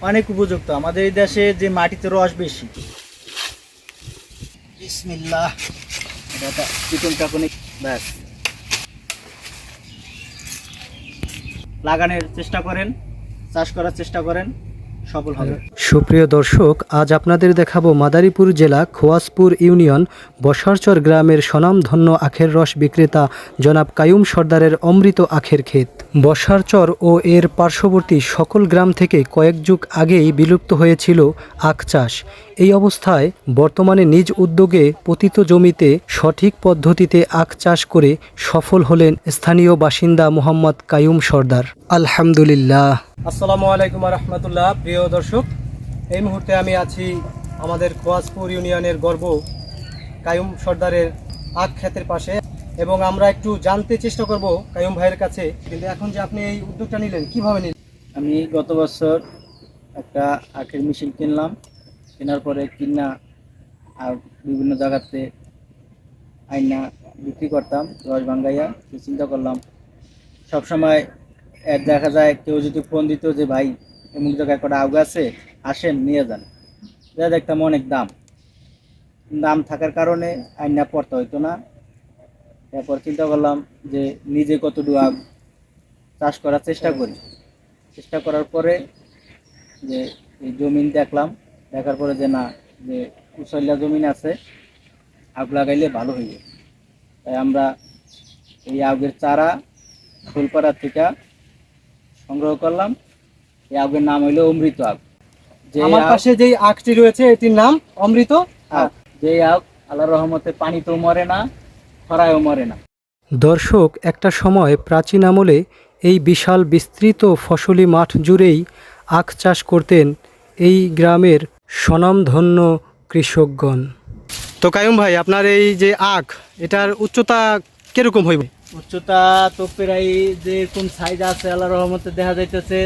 অনেক উপযুক্ত। আমাদের এই দেশে যে মাটিতে রস বেশি। লাগানোর চেষ্টা করেন, চাষ করার চেষ্টা করেন। সুপ্রিয় দর্শক, আজ আপনাদের দেখাবো মাদারীপুর জেলা খোয়াসপুর ইউনিয়ন বসারচর গ্রামের স্বনামধন্য আখের রস বিক্রেতা জনাব কায়ুম সর্দারের অমৃত আখের ক্ষেত। বসারচর ও এর পার্শ্ববর্তী সকল গ্রাম থেকে কয়েক যুগ আগেই বিলুপ্ত হয়েছিল আখ চাষ। এই অবস্থায় বর্তমানে নিজ উদ্যোগে পতিত জমিতে সঠিক পদ্ধতিতে আখ চাষ করে সফল হলেন স্থানীয় বাসিন্দা মোহাম্মদ কায়ুম সর্দার। আলহামদুলিল্লাহ। আসসালামু আলাইকুম রহমতুল্লাহ। প্রিয় দর্শক এই মুহূর্তে আমি আছি আমাদের খোয়াজপুর ইউনিয়নের গর্ব কায়ুম সর্দারের আখ ক্ষেতের পাশে এবং আমরা একটু জানতে চেষ্টা করব কায়ুম ভাইয়ের কাছে কিন্তু এখন যে আপনি এই উদ্যোগটা নিলেন কীভাবে নিলেন? আমি গত বছর একটা আখের মেশিন কিনলাম। কেনার পরে কিনা আর বিভিন্ন জায়গাতে আইনা বিক্রি করতাম, রস ভাঙ্গাইয়া। চিন্তা করলাম, সবসময় দেখা যায় কেউ যদি ফোন দিত যে, ভাই এমন জায়গায় কটা আউগা আছে, আসেন, নিয়ে যান। যা দেখতাম অনেক দাম। দাম থাকার কারণে আইনা পড়তে হইতো না। তারপর চিন্তা করলাম যে, নিজে কতটুকু আগ চাষ করার চেষ্টা করি। চেষ্টা করার পরে যে, এই জমিন দেখলাম দেখার পরে যে না যে কুশল্যা জমিন আছে আগ লাগাইলে ভালো হইবে। তাই আমরা এই আগের চারা ফুলপাড়া থেকে সংগ্রহ করলাম। এই আগের নাম হইল অমৃত আগ যে আমার পাশে যেই আখটি রয়েছে এটির নাম অমৃত আগ, যে আগ আল্লাহ রহমতে পানিতেও মরে না খরায়ও মরে না। দর্শক একটা সময় প্রাচীন আমলে এই বিশাল বিস্তৃত ফসলি মাঠ জুড়েই আখ চাষ করতেন। এই গ্রামের স্বনামধন্য কৃষকগণ। তো কায়ুম ভাই আপনার এই যে আখ এটার উচ্চতা কীরকম হইবে? উচ্চতা তো প্রায় যে এরকম সাইজ আছে আল্লাহ রহমতে দেখা যাইতেছে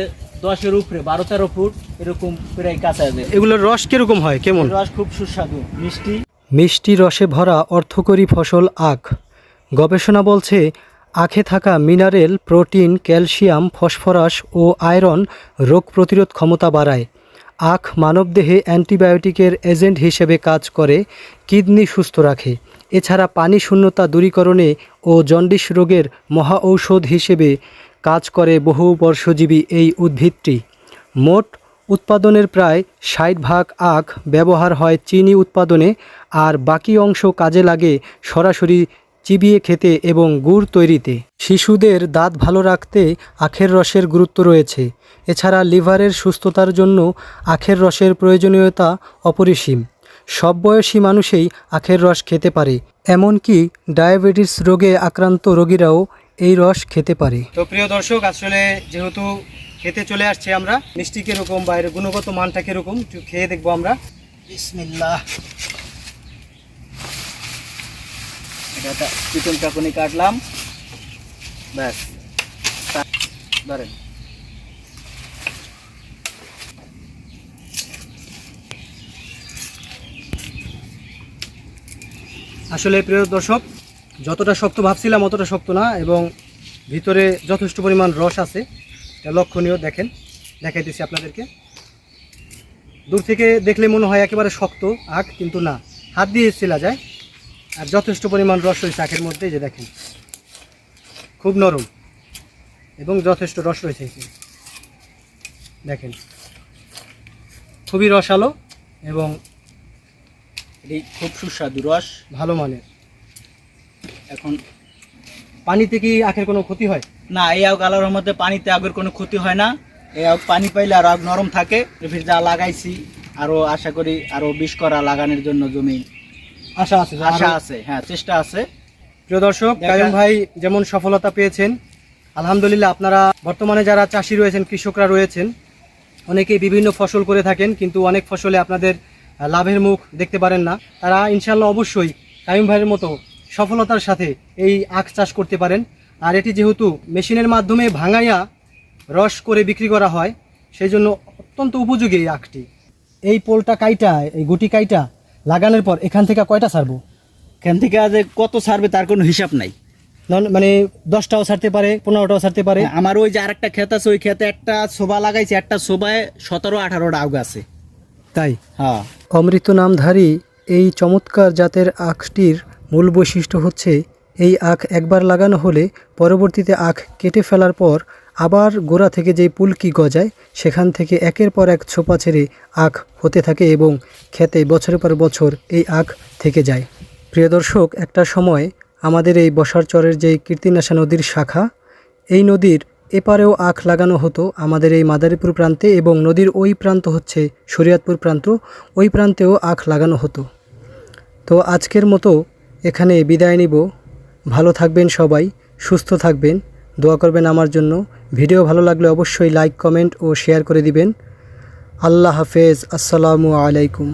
দশের উপরে বারো তেরো ফুট এরকম প্রায় কাঁচা আছে এগুলোর রস কীরকম হয় কেমন? রস খুব সুস্বাদু মিষ্টি। মিষ্টি রসে ভরা অর্থকরী ফসল আখ। গবেষণা বলছে আখে থাকা মিনারেল প্রোটিন ক্যালসিয়াম ফসফরাস ও আয়রন রোগ প্রতিরোধ ক্ষমতা বাড়ায়। আখ মানবদেহে অ্যান্টিবায়োটিকের এজেন্ট হিসেবে কাজ করে, কিডনি সুস্থ রাখে। এছাড়া পানি শূন্যতা দূরীকরণে ও জন্ডিস রোগের মহা ঔষধ হিসেবে কাজ করে বহু বর্ষজীবী এই উদ্ভিদটি। মোট উৎপাদনের প্রায় ষাট ভাগ আখ ব্যবহার হয় চিনি উৎপাদনে, আর বাকি অংশ কাজে লাগে সরাসরি চিবিয়ে খেতে এবং গুড় তৈরিতে। শিশুদের দাঁত ভালো রাখতে আখের রসের গুরুত্ব রয়েছে। এছাড়া লিভারের সুস্থতার জন্য আখের রসের প্রয়োজনীয়তা অপরিসীম। সব বয়সী মানুষেই আখের রস খেতে পারে। এমনকি ডায়াবেটিস রোগে আক্রান্ত রোগীরাও এই রস খেতে পারে। তো প্রিয় দর্শক আসলে যেহেতু খেতে চলে আসছে আমরা মিষ্টি কীরকম বা এর গুণগত মানটা কীরকম একটু খেয়ে দেখব আমরা। বিসমিল্লাহ। এটা একটা চিকন কাটলাম। ব্যাস। ধরেন। আসলে প্রিয় দর্শক, যতটা শক্ত ভাবছিলাম অতটা শক্ত না, এবং ভিতরে যথেষ্ট পরিমাণ রস আছে, এটা লক্ষণীয়, দেখেন। দেখাইতেছি আপনাদেরকে। দূর থেকে দেখলে মনে হয় একেবারে শক্ত আখ, কিন্তু না। হাত দিয়ে ছেলা যায়। আর যথেষ্ট পরিমাণ রস রয়েছে আখের মধ্যে যে দেখেন খুব নরম এবং যথেষ্ট রস রয়েছে। দেখেন খুবই রসালো এবং এটি খুব সুস্বাদু রস। ভালো মানের। এখন পানিতে কি আখের কোনো ক্ষতি হয়? না এই আগ আল্লাহর রহমতে পানিতে আগের কোনো ক্ষতি হয় না। এই আগ পানি পাইলে আর আগ নরম থাকে। যা লাগাইছি আরও আশা করি আরও বিষ করা লাগানোর জন্য জমি আশা আছে আশা আছে হ্যাঁ চেষ্টা আছে। প্রিয় দর্শক কায়ুম ভাই যেমন সফলতা পেয়েছেন আলহামদুলিল্লাহ আপনারা বর্তমানে যারা চাষি রয়েছেন কৃষকরা রয়েছেন অনেকেই বিভিন্ন ফসল করে থাকেন কিন্তু অনেক ফসলে আপনাদের লাভের মুখ দেখতে পারেন না। তারা ইনশাল্লাহ অবশ্যই কায়ুম ভাইয়ের মতো সফলতার সাথে এই আখ চাষ করতে পারেন। আর এটি যেহেতু মেশিনের মাধ্যমে ভাঙাইয়া রস করে বিক্রি করা হয় সেই জন্য অত্যন্ত উপযোগী এই আখটি। এই পোলটা কাইটা এই গুটি কাইটা লাগানোর পর এখান থেকে কয়টা ছাড়বো? এখান থেকে আজ কত ছাড়বে তার কোনো হিসাব নাই। মানে দশটাও ছাড়তে পারে পনেরোটাও ছাড়তে পারে। হ্যাঁ, আমার ওই যে আরেকটা ক্ষেত আছে ওই ক্ষেতে একটা শোভা লাগাইছে একটা শোভায় সতেরো আঠারোটা আগ আছে। তাই? হ্যাঁ। অমৃত নামধারী এই চমৎকার জাতের আখটির মূল বৈশিষ্ট্য হচ্ছে এই আখ একবার লাগানো হলে পরবর্তীতে আখ কেটে ফেলার পর আবার গোড়া থেকে যেই পুলকি গজায়, সেখান থেকে একের পর এক ছোপা ছেড়ে আখ হতে থাকে এবং খেতে বছরের পর বছর এই আখ থেকে যায়। প্রিয় দর্শক, একটা সময় আমাদের এই বসার চরের যেই কীর্তিনাশা নদীর শাখা, এই নদীর এপারেও আখ লাগানো হতো আমাদের এই মাদারীপুর প্রান্তে এবং নদীর ওই প্রান্ত হচ্ছে শরীয়তপুর প্রান্ত, ওই প্রান্তেও আখ লাগানো হতো। তো আজকের মতো এখানে বিদায় নিব। ভালো থাকবেন সবাই, সুস্থ থাকবেন। দোয়া করবেন আমার জন্য। ভিডিও ভালো লাগলে অবশ্যই লাইক কমেন্ট ও শেয়ার করে দিবেন। আল্লাহ হাফেজ। আসসালামু আলাইকুম।